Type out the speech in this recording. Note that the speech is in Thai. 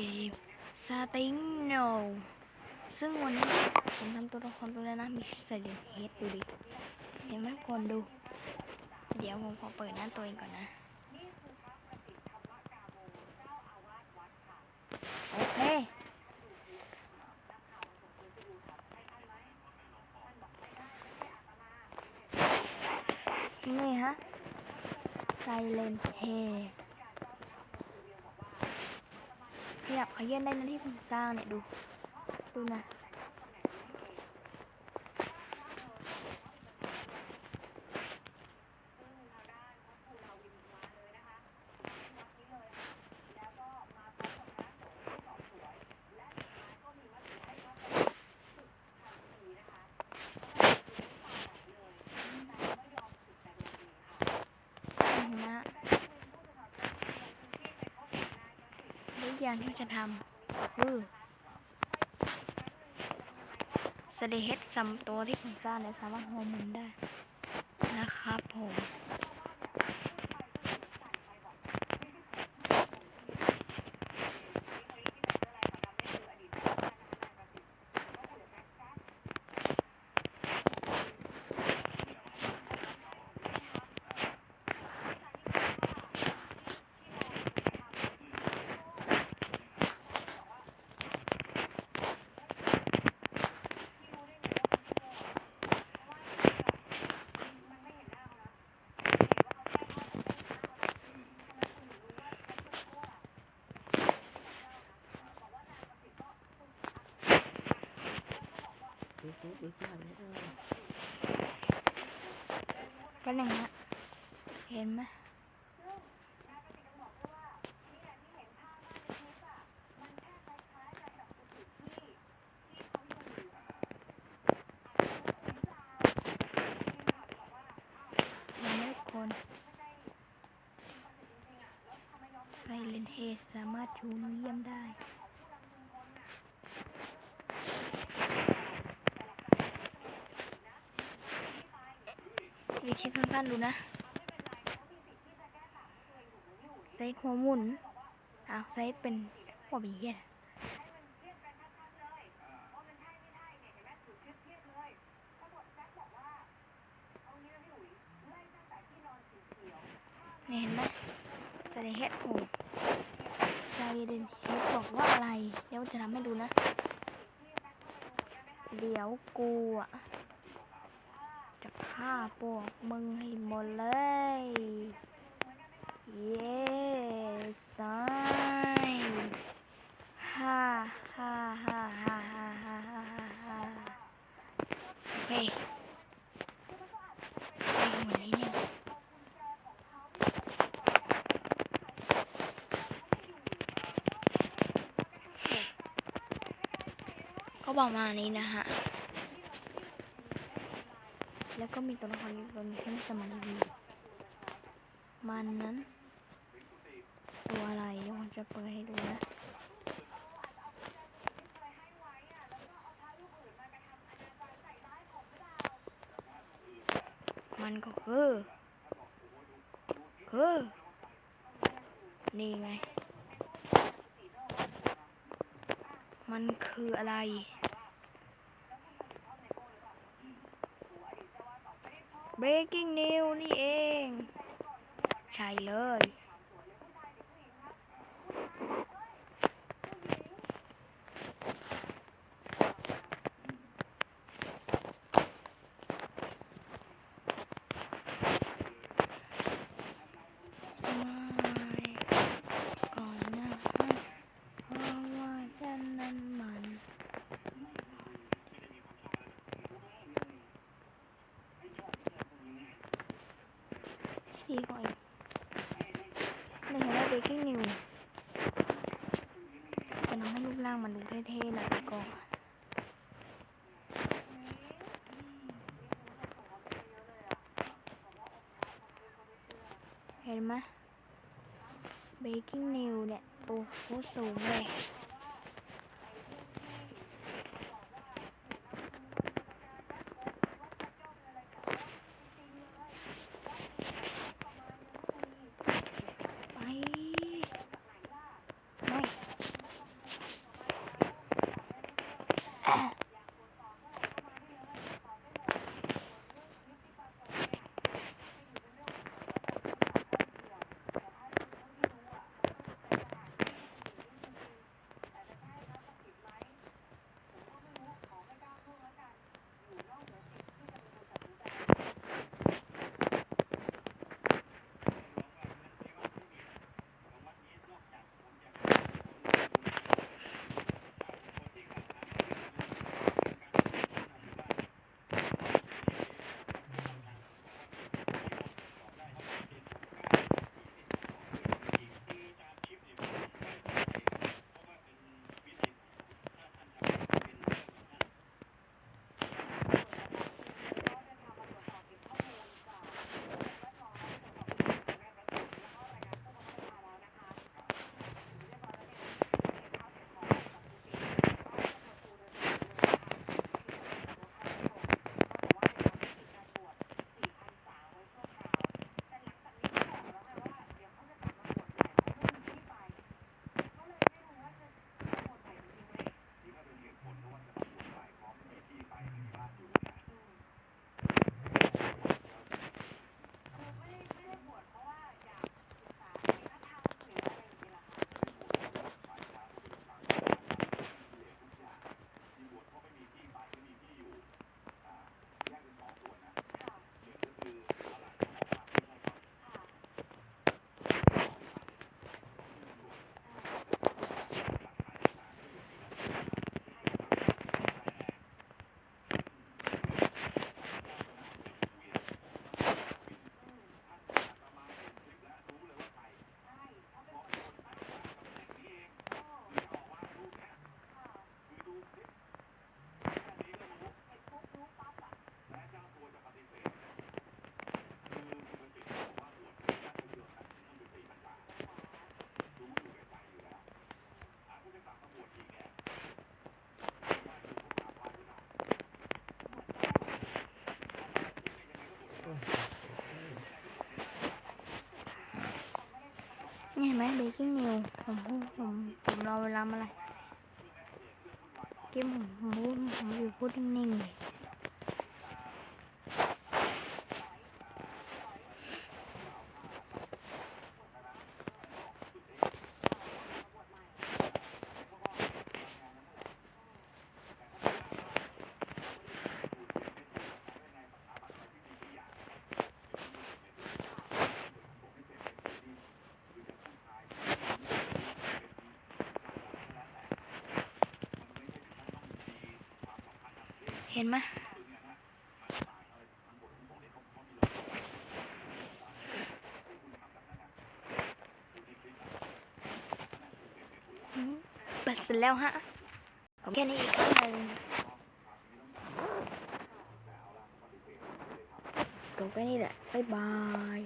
เกมสติงโนซึ่งวันนี้ผมทำตัวละครตัวแล้วนะ มีใส่เดนเฮดดูดิเห็นไหมคนดู เดี๋ยวผมขอเปิดหน้าตัวเองก่อนนะ โอเคนี่ฮะไซเลน យ៉ាប់អីនៅនេះសាងនេះឌូឌូណា อีกอย่างที่จะทำคือสเดเฮดซัมตัวที่ผมสร้างเนี่ยสามารถหัวมุนได้นะครับผม อุ๊ยอุ๊ยอุ๊ยผ่านไม่ได้ก็หนึ่งฮะเห็นไหมเห็นไม่คนไซเลนเฮสามารถชูนิ้วเยี่ยมได้ วิคลิปสั้นๆดูนะไซส์หัวหมุนอ้าวไซส์เป็นหัวบีเหี้ยเห็นไหมไซเดนเฮ็ดโหไซเดนเฮ็ดบอกว่าอะไร เดี๋ยวจะทำให้ดูนะ เดี๋ยวกูอะ ฆ่าพวกมึงให้หมดเลย เย้สายฮ่าฮ่าฮ่าฮ่าฮ่าฮ่าฮ่าโอเคเหมือนนี้เนี่ยเขาบอกมานี้นะฮะ แล้วก็มีตัวละครอีกตัวนึงที่จะมารีวิวมันนั้น ตัวอะไรเดี๋ยวผมจะเปิดให้ดูนะมันก็คือ คือ นี่ไง มันคืออะไร breaking news นี่เอง ใช่เลย สมัยก่อนนะฮะเพราะว่าฉันนั้นมัน สีหอยในเห็นว่าเบกกิ้งนิวจะทำ ให้รูปร่างมันดูเท่ๆหน่อยก่อนเห็นไหมเบกกิ้งนิวเนี่ย โอ้โหสูงเลย Ah. เบกกิ้งนิวผมพูดผมผมรอเวลามาอะไรเกมผมผมพูดผมอยู่พูดนิ่งๆเลย ห็นไหมอืมเปิดเสร็จแล้วฮะผมแค่นี้อีกครั้งหนึ่งจบแค่นี้แหละ บ๊ายบาย